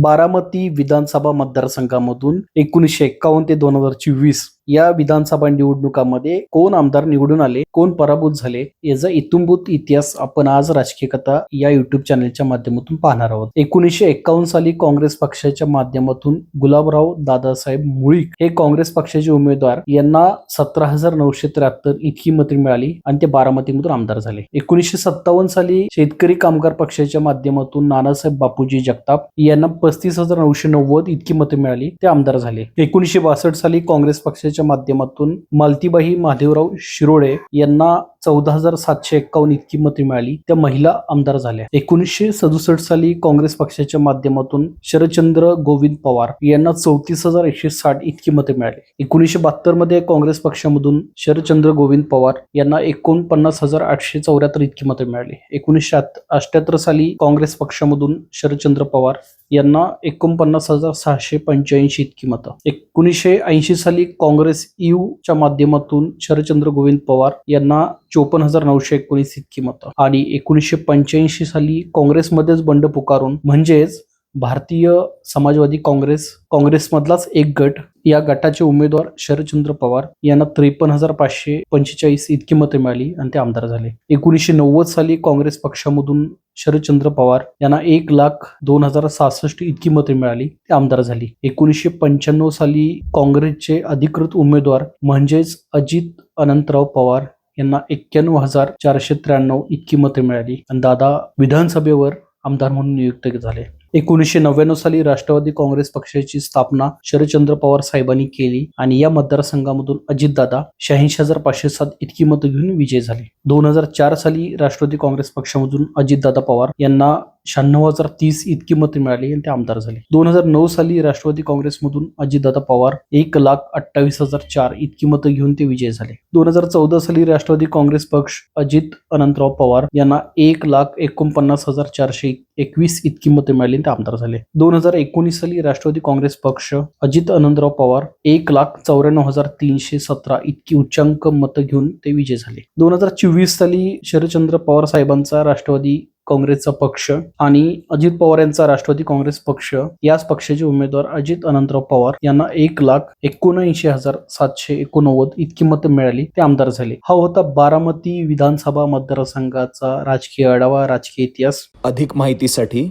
बारामती विधानसभा मतदारसंघामधून एकोणीसशे एक्कावन्न ते दोन हजार चोवीस या विधानसभा निवडणुकामध्ये कोण आमदार निवडून आले कोण पराभूत झाले याचा इतुंभूत इतिहास आपण आज राजकीय कथा या युट्यूब चॅनलच्या माध्यमातून पाहणार आहोत. एकोणीसशे एक्कावन्न साली काँग्रेस पक्षाच्या माध्यमातून गुलाबराव दादासाहेब मुळीक हे काँग्रेस पक्षाचे उमेदवार यांना सतरा हजार नऊशे त्र्याहत्तर इतकी मते मिळाली आणि ते बारामतीमधून आमदार झाले. एकोणीसशे सत्तावन्न साली शेतकरी कामगार पक्षाच्या माध्यमातून नानासाहेब बापूजी जगताप यांना पस्तीस हजार नऊशे नव्वद इतकी मते मिळाली ते आमदार झाले. एकोणीसशे बासष्ट साली काँग्रेस पक्षाच्या माध्यमातून मालतीबाई महादेवराव शिरोळे यांना चौदा हजार सातशे एक्कावन्न इतकी मते मिळाली. त्या महिला आमदार झाल्या. एकोणीसशे सदुसष्ट साली काँग्रेस पक्षाच्या माध्यमातून शरदचंद्र गोविंद पवार यांना चौतीस हजार एकशे साठ इतकी मते मिळाली. एकोणीसशे बहात्तरमध्ये काँग्रेस पक्षामधून शरदचंद्र गोविंद पवार यांना एकोणपन्नास हजार आठशे चौऱ्याहत्तर इतकी मते मिळाली. एकोणीसशे अठ्याहत्तर साली काँग्रेस पक्षामधून शरदचंद्र पवार यांना एकोणपन्नास हजार सहाशे पंच्याऐंशी इतकी मतं. एकोणीसशे ऐंशी साली काँग्रेस यू च्या माध्यमातून शरदचंद्र गोविंद पवार यांना चोपन्न हजार नऊशे एकोणीस इतकी मतं. आणि एकोणीसशे पंच्याऐंशी साली काँग्रेसमध्येच बंड पुकारून म्हणजेच भारतीय समाजवादी काँग्रेस काँग्रेसमधलाच एक गट या गटाचे उमेदवार शरदचंद्र पवार यांना त्रेपन्न हजार पाचशे पंचेचाळीस इतकी मते मिळाली आणि ते आमदार झाले. एकोणीसशे नव्वद साली काँग्रेस पक्षामधून शरदचंद्र पवार यांना एक लाख दोन हजार सहासष्ट इतकी मते मिळाली ते आमदार झाली. एकोणीसशे पंच्याण्णव साली काँग्रेसचे अधिकृत उमेदवार म्हणजेच अजित अनंतराव पवार यांना एक्क्याण्णव हजार चारशे त्र्याण्णव इतकी मते मिळाली. आणि दादा विधानसभेवर आमदार म्हणून नियुक्त झाले. एकोणीसशे नव्याण्णव साली राष्ट्रवादी काँग्रेस पक्षाची स्थापना शरदचंद्र पवार साहेबांनी केली आणि या मतदारसंघामधून अजितदादा शहाऐंशी हजार पाचशे सात इतकी मतं घेऊन विजय झाले. दोन हजार चार साली राष्ट्रवादी काँग्रेस पक्षामधून अजितदादा पवार यांना शहाण्णव हजार तीस इतकी मते मिळाली आणि ते आमदार झाले. दोन हजार नऊ साली राष्ट्रवादी काँग्रेसमधून अजितदादा पवार एक लाख अठ्ठावीस हजार चार इतकी मतं घेऊन ते विजय झाले. दोन हजार चौदा साली राष्ट्रवादी काँग्रेस पक्ष अजित अनंतराव पवार यांना एक लाख एकोणपन्नास हजार चारशे एकवीस इतकी मते मिळाली आणि ते आमदार झाले. दोन हजार एकोणीस साली राष्ट्रवादी काँग्रेस पक्ष अजित अनंतराव पवार एक लाख चौऱ्याण्णव हजार तीनशे सतरा इतकी उच्चांक मतं घेऊन ते विजय झाले. दोन हजार चोवीस साली शरदचंद्र पवार साहेबांचा राष्ट्रवादी काँग्रेसचा पक्ष आणि अजित पवार यांचा राष्ट्रवादी काँग्रेस पक्ष याच पक्षाचे उमेदवार अजित अनंतराव पवार यांना एक लाख एकोणऐंशी हजार सातशे एकोणनव्वद इतकी मतं मिळाली ते आमदार झाले. हा होता बारामती विधानसभा मतदारसंघाचा राजकीय आढावा राजकीय इतिहास. अधिक माहितीसाठी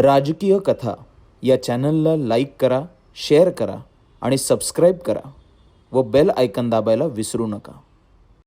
राजकीय कथा या चॅनलला लाईक करा शेअर करा आणि सबस्क्राईब करा व बेल आयकन दाबायला विसरू नका.